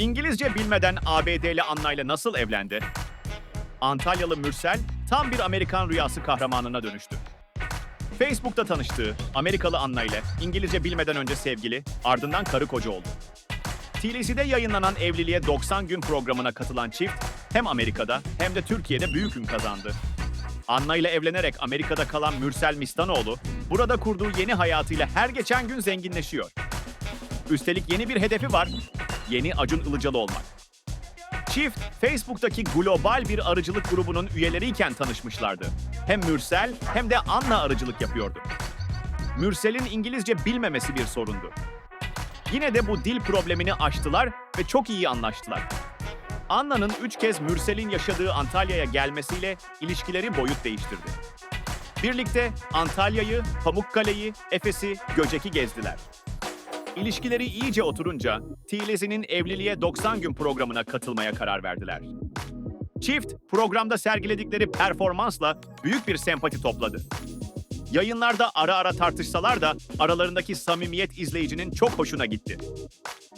İngilizce bilmeden ABD'li Anna'yla nasıl evlendi? Antalyalı Mürsel tam bir Amerikan rüyası kahramanına dönüştü. Facebook'ta tanıştığı Amerikalı Anna ile İngilizce bilmeden önce sevgili, ardından karı koca oldu. TLC'de yayınlanan Evliliğe 90 Gün programına katılan çift hem Amerika'da hem de Türkiye'de büyük ün kazandı. Anna ile evlenerek Amerika'da kalan Mürsel Mistanoğlu, burada kurduğu yeni hayatıyla her geçen gün zenginleşiyor. Üstelik yeni bir hedefi var, yeni Acun Ilıcalı olmak. Çift, Facebook'taki global bir arıcılık grubunun üyeleriyken tanışmışlardı. Hem Mürsel hem de Anna arıcılık yapıyordu. Mürsel'in İngilizce bilmemesi bir sorundu. Yine de bu dil problemini aştılar ve çok iyi anlaştılar. Anna'nın üç kez Mürsel'in yaşadığı Antalya'ya gelmesiyle ilişkileri boyut değiştirdi. Birlikte Antalya'yı, Pamukkale'yi, Efes'i, Göcek'i gezdiler. İlişkileri iyice oturunca TLC'nin Evliliğe 90 Gün programına katılmaya karar verdiler. Çift, programda sergiledikleri performansla büyük bir sempati topladı. Yayınlarda ara ara tartışsalar da aralarındaki samimiyet izleyicinin çok hoşuna gitti.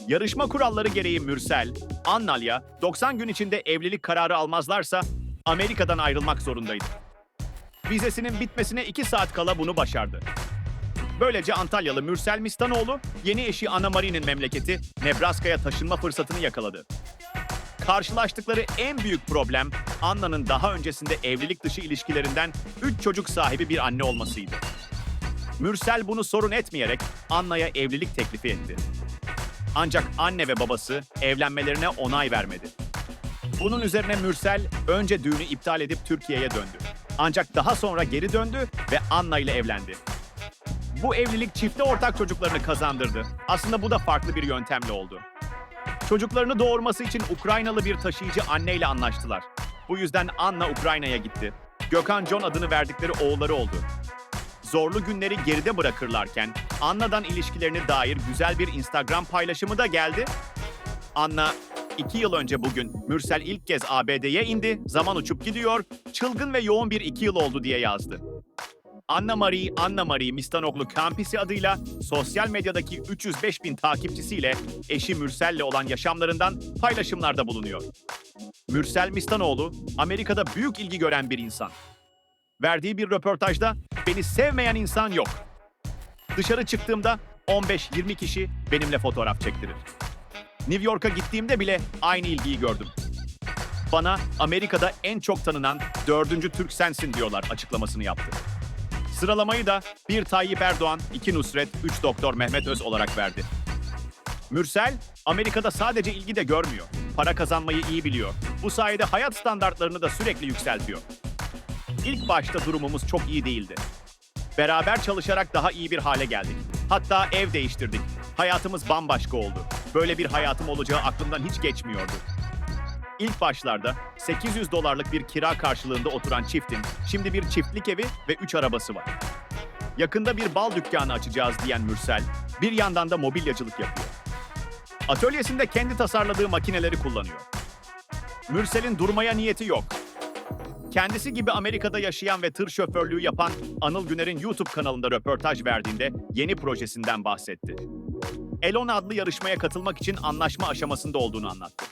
Yarışma kuralları gereği Mürsel, Annalya 90 gün içinde evlilik kararı almazlarsa Amerika'dan ayrılmak zorundaydı. Vizesinin bitmesine 2 saat kala bunu başardı. Böylece Antalyalı Mürsel Mistanoğlu yeni eşi Anna Marie'nin memleketi Nebraska'ya taşınma fırsatını yakaladı. Karşılaştıkları en büyük problem Anna'nın daha öncesinde evlilik dışı ilişkilerinden 3 çocuk sahibi bir anne olmasıydı. Mürsel bunu sorun etmeyerek Anna'ya evlilik teklifi etti. Ancak anne ve babası evlenmelerine onay vermedi. Bunun üzerine Mürsel önce düğünü iptal edip Türkiye'ye döndü. Ancak daha sonra geri döndü ve Anna ile evlendi. Bu evlilik çifte ortak çocuklarını kazandırdı. Aslında bu da farklı bir yöntemle oldu. Çocuklarını doğurması için Ukraynalı bir taşıyıcı anneyle anlaştılar. Bu yüzden Anna Ukrayna'ya gitti. Gökhan John adını verdikleri oğulları oldu. Zorlu günleri geride bırakırlarken Anna'dan ilişkilerine dair güzel bir Instagram paylaşımı da geldi. Anna, iki yıl önce bugün Mürsel ilk kez ABD'ye indi, zaman uçup gidiyor, çılgın ve yoğun bir iki yıl oldu diye yazdı. Anna Marie, Anna Marie Mistanoglu Kampisi adıyla sosyal medyadaki 305 bin takipçisiyle eşi Mürsel'le olan yaşamlarından paylaşımlarda bulunuyor. Mürsel Mistanoğlu, Amerika'da büyük ilgi gören bir insan. Verdiği bir röportajda beni sevmeyen insan yok. Dışarı çıktığımda 15-20 kişi benimle fotoğraf çektirir. New York'a gittiğimde bile aynı ilgiyi gördüm. Bana Amerika'da en çok tanınan dördüncü Türk sensin diyorlar açıklamasını yaptı. Sıralamayı da bir Tayyip Erdoğan, iki Nusret, üç Doktor Mehmet Öz olarak verdi. Mürsel, Amerika'da sadece ilgi de görmüyor. Para kazanmayı iyi biliyor. Bu sayede hayat standartlarını da sürekli yükseltiyor. İlk başta durumumuz çok iyi değildi. Beraber çalışarak daha iyi bir hale geldik. Hatta ev değiştirdik. Hayatımız bambaşka oldu. Böyle bir hayatım olacağı aklımdan hiç geçmiyordu. İlk başlarda 800 dolarlık bir kira karşılığında oturan çiftin şimdi bir çiftlik evi ve 3 arabası var. Yakında bir bal dükkanı açacağız diyen Mürsel, bir yandan da mobilyacılık yapıyor. Atölyesinde kendi tasarladığı makineleri kullanıyor. Mürsel'in durmaya niyeti yok. Kendisi gibi Amerika'da yaşayan ve tır şoförlüğü yapan Anıl Güner'in YouTube kanalında röportaj verdiğinde yeni projesinden bahsetti. Elon adlı yarışmaya katılmak için anlaşma aşamasında olduğunu anlattı.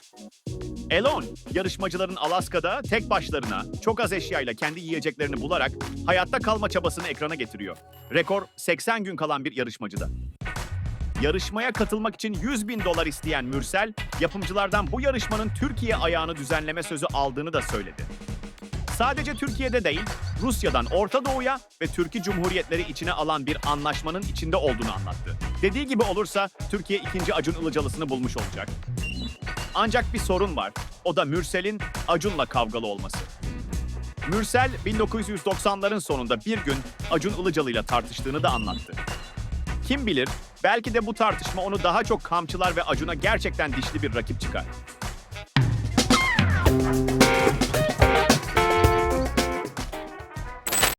Elon, yarışmacıların Alaska'da tek başlarına çok az eşyayla kendi yiyeceklerini bularak hayatta kalma çabasını ekrana getiriyor. Rekor 80 gün kalan bir yarışmacıda. Yarışmaya katılmak için 100 bin dolar isteyen Mürsel, yapımcılardan bu yarışmanın Türkiye ayağını düzenleme sözü aldığını da söyledi. Sadece Türkiye'de değil, Rusya'dan Orta Doğu'ya ve Türkiye Cumhuriyetleri içine alan bir anlaşmanın içinde olduğunu anlattı. Dediği gibi olursa Türkiye ikinci Acun Ilıcalısını bulmuş olacak. Ancak bir sorun var. O da Mürsel'in Acun'la kavgalı olması. Mürsel 1990'ların sonunda bir gün Acun Ilıcalı ile tartıştığını da anlattı. Kim bilir belki de bu tartışma onu daha çok kamçılar ve Acun'a gerçekten dişli bir rakip çıkar.